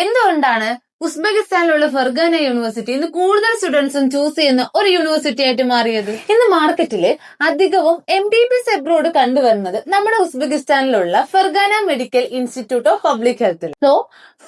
എന്തുകൊണ്ടാണ് ഉസ്ബെക്കിസ്ഥാനിലുള്ള Fergana university ഇന്ന് കൂടുതൽ സ്റ്റുഡൻസും ചൂസ് ചെയ്യുന്ന ഒരു യൂണിവേഴ്സിറ്റി ആയിട്ട് മാറിയത്. ഇന്ന് മാർക്കറ്റിൽ അധികവും M B B S abroad കണ്ടുവരുന്നത് നമ്മുടെ ഉസ്ബെക്കിസ്ഥാനിലുള്ള Fergana medical institute of public ഹെൽത്തിൽ so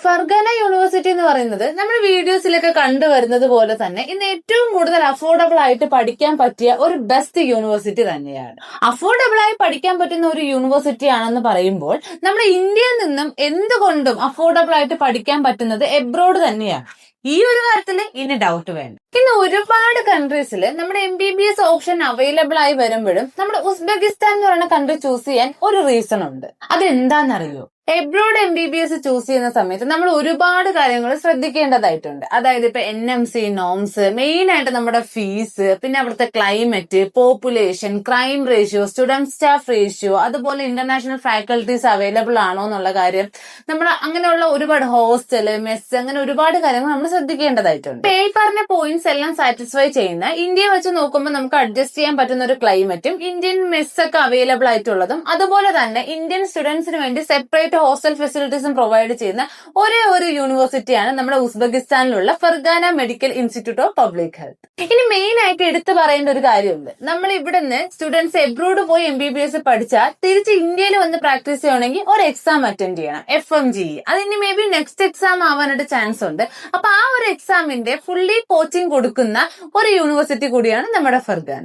Fergana university എന്ന് പറയുന്നത് നമ്മൾ വീഡിയോസിലൊക്കെ കണ്ടുവരുന്നത് പോലെ തന്നെ ഇന്ന് ഏറ്റവും കൂടുതൽ അഫോർഡബിൾ ആയിട്ട് പഠിക്കാൻ പറ്റിയ ഒരു ബെസ്റ്റ് യൂണിവേഴ്സിറ്റി തന്നെയാണ്. അഫോർഡബിൾ ആയി പഠിക്കാൻ പറ്റുന്ന ഒരു യൂണിവേഴ്സിറ്റി ആണെന്ന് പറയുമ്പോൾ നമ്മുടെ ഇന്ത്യയിൽ നിന്നും എന്തുകൊണ്ടും അഫോർഡബിൾ ആയിട്ട് പഠിക്കാൻ പറ്റുന്നത് എബ്രോഡ് തന്നെയാണ് ഈ ഒരു കാര്യത്തിൽ ഇനി ഡൗട്ട് വേണ്ട. ഇന്ന് ഒരുപാട് കൺട്രീസിൽ നമ്മുടെ M B B S option available ആയി വരുമ്പോഴും നമ്മുടെ ഉസ്ബെക്കിസ്ഥാൻ എന്ന് പറയുന്ന കൺട്രി ചൂസ് ചെയ്യാൻ ഒരു റീസൺ ഉണ്ട്. അതെന്താണെന്നറിയോ? Abroad M B B S choose ചെയ്യുന്ന സമയത്ത് നമ്മൾ ഒരുപാട് കാര്യങ്ങൾ ശ്രദ്ധിക്കേണ്ടതായിട്ടുണ്ട്. അതായത് ഇപ്പൊ N M C norms main ആയിട്ട് നമ്മുടെ ഫീസ് പിന്നെ അവിടുത്തെ climate population crime ratio student staff ratio അതുപോലെ ഇന്റർനാഷണൽ ഫാക്കൽറ്റീസ് അവൈലബിൾ ആണോ എന്നുള്ള കാര്യം നമ്മൾ അങ്ങനെയുള്ള ഒരുപാട് ഹോസ്റ്റൽ മെസ് അങ്ങനെ ഒരുപാട് കാര്യങ്ങൾ നമ്മൾ ശ്രദ്ധിക്കേണ്ടതായിട്ടുണ്ട്. പേപ്പറിന്റെ പോയിന്റ്സ് എല്ലാം സാറ്റിസ്ഫൈ ചെയ്യുന്ന ഇന്ത്യ വെച്ച് നോക്കുമ്പോൾ നമുക്ക് അഡ്ജസ്റ്റ് ചെയ്യാൻ പറ്റുന്ന ഒരു ക്ലൈമറ്റും ഇന്ത്യൻ മെസ് ഒക്കെ അവൈലബിൾ ആയിട്ടുള്ളതും അതുപോലെ തന്നെ ഇന്ത്യൻ സ്റ്റുഡൻസിന് വേണ്ടി സെപ്പറേറ്റ് ഹോസ്റ്റൽ ഫെസിലിറ്റീസും പ്രൊവൈഡ് ചെയ്യുന്ന ഒരേ ഒരു യൂണിവേഴ്സിറ്റിയാണ് നമ്മുടെ ഉസ്ബെക്കിസ്ഥാനിലുള്ള Fergana medical institute of public health ഇനി മെയിൻ ആയിട്ട് എടുത്തു പറയേണ്ട ഒരു കാര്യമുണ്ട്. നമ്മൾ ഇവിടുന്ന് സ്റ്റുഡൻസ് എബ്രോഡ് പോയി എം ബി ബി എസ് പഠിച്ചാൽ തിരിച്ച് ഇന്ത്യയിൽ വന്ന് പ്രാക്ടീസ് ചെയ്യണമെങ്കിൽ ഒരു എക്സാം അറ്റൻഡ് ചെയ്യണം എഫ് എം ജി അത് ഇനി മേ ബി നെക്സ്റ്റ് എക്സാം ആവാനായിട്ട് ചാൻസ് ഉണ്ട്. അപ്പൊ ആ ഒരു എക്സാമിന്റെ ഫുള്ളി കോച്ചിങ് കൊടുക്കുന്ന ഒരു യൂണിവേഴ്സിറ്റി കൂടിയാണ് നമ്മുടെ ഫർഗാന.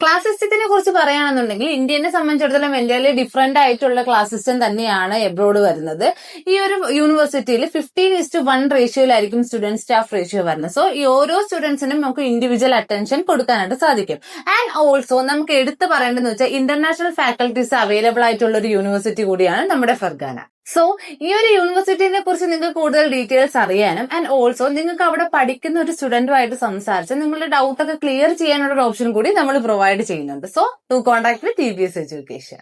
ക്ലാസ് സിസ്റ്റത്തിനെ കുറിച്ച് പറയുകയാണെന്നുണ്ടെങ്കിൽ ഇന്ത്യനെ സംബന്ധിച്ചിടത്തോളം വലിയ ഡിഫറെന്റ് ആയിട്ടുള്ള ക്ലാസ് സിസ്റ്റം തന്നെയാണ് എബ്രോഡ് വരുന്നത്. ഈ ഒരു യൂണിവേഴ്സിറ്റിയിൽ ഫിഫ്റ്റീൻ ഇസ്റ്റു വൺ റേഷ്യോയിലായിരിക്കും സ്റ്റുഡന്റ് സ്റ്റാഫ് റേഷ്യോ വരുന്നത്. സോ ഈ ഓരോ സ്റ്റുഡൻസിനും നമുക്ക് ഇൻഡിവിജ്വൽ അറ്റൻഷൻ കൊടുക്കാനായിട്ട് സാധിക്കും. ആൻഡ് ഓൾസോ നമുക്ക് എടുത്തു പറയേണ്ടതെന്ന് വെച്ചാൽ ഇന്റർനാഷണൽ ഫാക്കൽറ്റീസ് അവൈലബിൾ ആയിട്ടുള്ള ഒരു യൂണിവേഴ്സിറ്റി കൂടിയാണ് നമ്മുടെ ഫർഗാന. സോ ഈ ഒരു യൂണിവേഴ്സിറ്റിനെ കുറിച്ച് നിങ്ങൾക്ക് കൂടുതൽ ഡീറ്റെയിൽസ് അറിയാനും ആൻഡ് ഓൾസോ നിങ്ങൾക്ക് അവിടെ പഠിക്കുന്ന ഒരു സ്റ്റുഡന്റുമായിട്ട് സംസാരിച്ച് നിങ്ങളുടെ ഡൗട്ട് ഒക്കെ ക്ലിയർ ചെയ്യാനുള്ള ഒരു ഓപ്ഷൻ കൂടി നമ്മൾ പ്രൊവൈഡ് ചെയ്യുന്നുണ്ട്. So to contact with T B S education